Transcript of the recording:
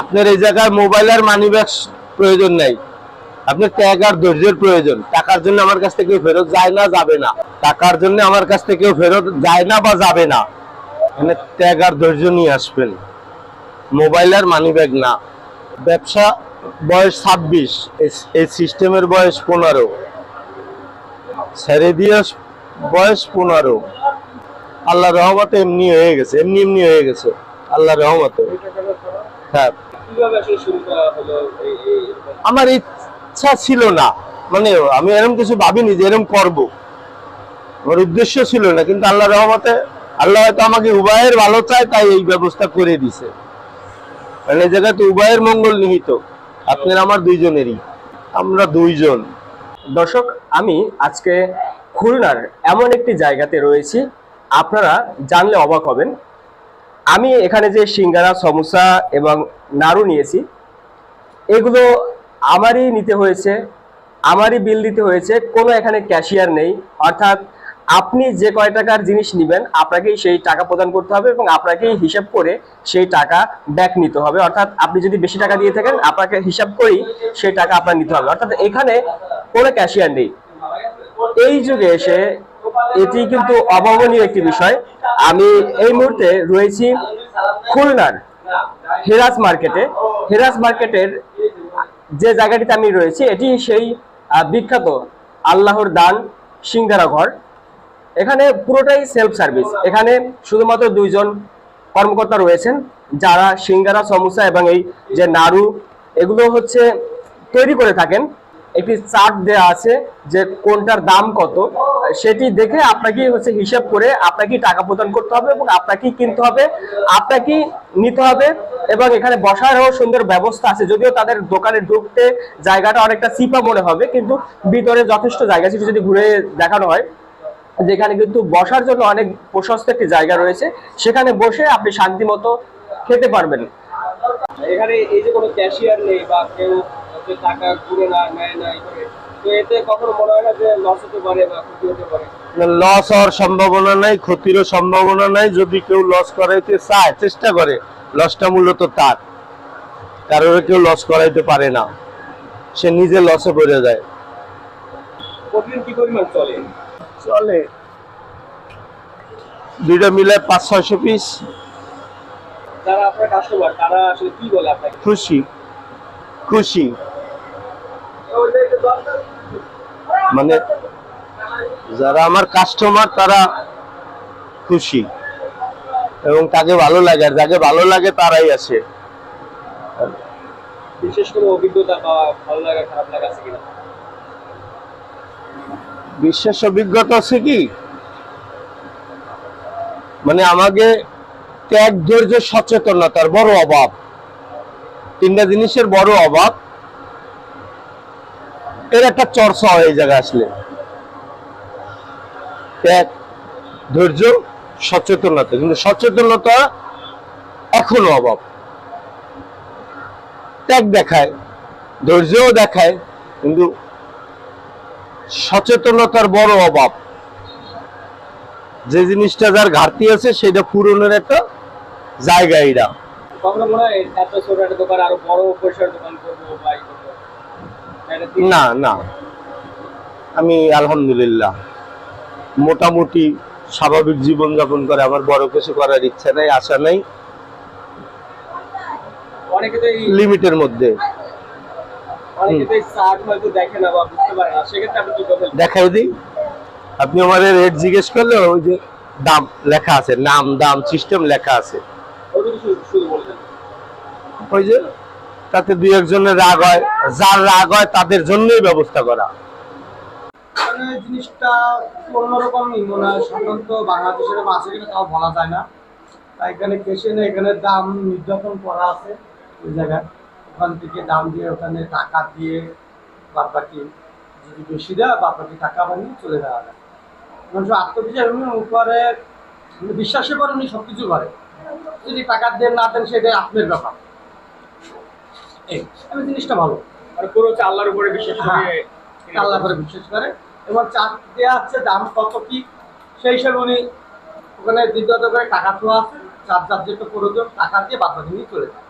আপনার এই জায়গায় মোবাইল আর মানি ব্যাগ প্রয়োজন নাই। আপনার ত্যাগ আর ধৈর্যের প্রয়োজন। টাকার জন্য আমার কাছ থেকে ফেরত যায় না, যাবে না। টাকার জন্য আমার কাছ থেকে ফেরত যায় না বা যাবে না। মানে ত্যাগ আর ধৈর্য নিয়ে আসবেন। মোবাইল আর মানি ব্যাগ না। ব্যবসা বয়স ছাব্বিশ, এই সিস্টেমের বয়স পনেরো। ছেড়ে দিয়ে বয়স পনেরো। আল্লাহ রহমতে এমনি হয়ে গেছে, এমনি এমনি হয়ে গেছে। আল্লাহ রহমতে। হ্যাঁ। কীভাবে আসলে শুরু করা হলো এই এই আমার ইচ্ছা ছিল না। মানে আমি এরকম কিছু ভাবিনি যে এরকম করব। আমার উদ্দেশ্য ছিল না কিন্তু আল্লাহ রহমতে আল্লাহ হয়তো আমাকে উভয়ের ভালো চায় তাই এই ব্যবস্থা করে দিছে। মানে এই জায়গায় তো উভয়ের মঙ্গল নিহিত। আপনার আমার দুইজনেরই। আমরা দুইজন। দর্শক আমি আজকে খুলনার এমন একটি জায়গাতে রয়েছি। আপনারা জানলে অবাক হবেন আমি এখানে যে সিঙ্গারা, সমোসা এবং নাড়ু নিয়েছি, এগুলো আমারই নিতে হয়েছে, আমারই বিল দিতে হয়েছে, কোনো এখানে ক্যাশিয়ার নেই। অর্থাৎ আপনি যে কয় টাকার জিনিস নেবেন, আপনাকেই সেই টাকা প্রদান করতে হবে এবং আপনাকেই হিসাব করে সেই টাকা ব্যাক নিতে হবে। অর্থাৎ আপনি যদি বেশি টাকা দিয়ে থাকেন, আপনাকে হিসাব করেই সেই টাকা আপনার নিতে হবে। অর্থাৎ এখানে কোনো ক্যাশিয়ার নেই। এই যুগে এসে এটি কিন্তু অভাবনীয় একটি বিষয়। আমি এই মুহূর্তে রয়েছি খুলনার হেরাস মার্কেটে। হেরাস মার্কেটের যে জায়গাটিতে আমি রয়েছি, এটি সেই বিখ্যাত আল্লাহর দান সিঙ্গারা ঘর। এখানে পুরোটাই সেলফ সার্ভিস এখানে শুধুমাত্র দুইজন কর্মকর্তা রয়েছেন, যারা সিঙ্গারা, সমোসা এবং এই যে নাড়ু, এগুলো হচ্ছে তৈরি করে থাকেন। একটি চার্ট দেওয়া আছে যে কোনটার দাম কত, সেটি দেখে আপনাকে হচ্ছে হিসাব করে আপনাকে টাকা প্রদান করতে হবে এবং আপনাকেই কিনতে হবে, আপনাকেই নিতে হবে এবং এখানে বসারও সুন্দর ব্যবস্থা আছে। যদিও তাদের দোকানে ঢুকতে জায়গাটা অনেকটা চিপা মনে হবে, কিন্তু ভিতরে যথেষ্ট জায়গা সেটি যদি ঘুরে দেখানো হয়, যেখানে কিন্তু বসার জন্য অনেক প্রশস্ত একটি জায়গা রয়েছে। সেখানে বসে আপনি শান্তি মতো খেতে পারবেন। এখানে এই যে কোনো ক্যাশিয়ার নেই বা কেউ হচ্ছে টাকা ঘুরে না নেয় না করে। তো এতে কখনো মনে হয় না যে লস হতে পারে বা ক্ষতি হতে পারে? লস হওয়ার সম্ভাবনা নাই ক্ষতিরও সম্ভাবনা নাই। যদি কেউ লস করাইতে চায় চেষ্টা করে লসটা মূলত তার। কারোর কেউ লস করাইতে পারে না। সে নিজে লসে পড়ে যায়। প্রতিদিন কি পরিমাণ চলে? চলে। দুইটা মিলে পাঁচ ছয়শো পিস যারা আপনার কাস্টমার তারা আসলে কি বলে আপনাকে? খুশি। খুশি। মানে যারা আমার কাস্টমার তারা খুশি এবং তাকে ভালো লাগে আর যাকে ভালো লাগে তারাই আসে বিশেষ কোনো অভিজ্ঞতা বা ভালো লাগা খারাপ লাগা আছে কিনা? বিশেষ অভিজ্ঞতা আছে কি? মানে আমাকে ত্যাগ ধৈর্য সচেতনতার বড় অভাব। তিনটা জিনিসের বড় অভাব। এর একটা চর্চা হয় এই জায়গায় আসলে। ত্যাগ ধৈর্য, সচেতনতা। কিন্তু সচেতনতা এখনও অভাব। ত্যাগ দেখায়, ধৈর্যও দেখায়, কিন্তু সচেতনতার বড় অভাব। যে জিনিসটা যার ঘাটতি আছে, সেটা পূরণের একটা জায়গা এটা কখনো মনে হয় এত ছোট একটা দোকান আরও বড় পরিসর দোকান করব বা না না। আমি আলহামদুলিল্লাহ। মোটামুটি স্বাভাবিক জীবন যাপন করে আমার বড় কিছু করার ইচ্ছা নাই আশা নাই। অনেকে তো লিমিটের মধ্যে। দেখাই দিই। আপনি আমাদের রেট জিজ্ঞেস করলে ওই যে দাম লেখা আছে নাম দাম সিস্টেম লেখা আছে। ওই যে তাতে দুই একজনের রাগ হয়, যার রাগ হয় তাদের জন্যই ব্যবস্থা করা। মানে জিনিসটা অন্যরকমই মনে হয় সাধারণত বাংলাদেশের বলা যায় না। এখানে কেসে এখানে দাম করা আছে ওই জায়গায়। ওখান থেকে দাম দিয়ে ওখানে টাকা দিয়ে যদি বেশি দেয় টাকা চলে যাওয়া যায়। মানুষ উপরে মানে বিশ্বাসে করে উনি সব কিছু করে। যদি টাকা দেন না দেন সেটা আপনার ব্যাপার। এই আমি জিনিসটা ভালো। আর পুরো হচ্ছে আল্লাহর উপরে বিশ্বাস করে হ্যাঁ। আল্লাহ করে বিশ্বাস করে। এবং চার দেওয়া হচ্ছে দাম কত কি? সেই হিসাবে উনি ওখানে দ্বিতীয়ত করে টাকা তোলা আছে চার চার যেটা প্রয়োজন টাকা দিয়ে বাদ বাকি নিয়ে চলে যায়।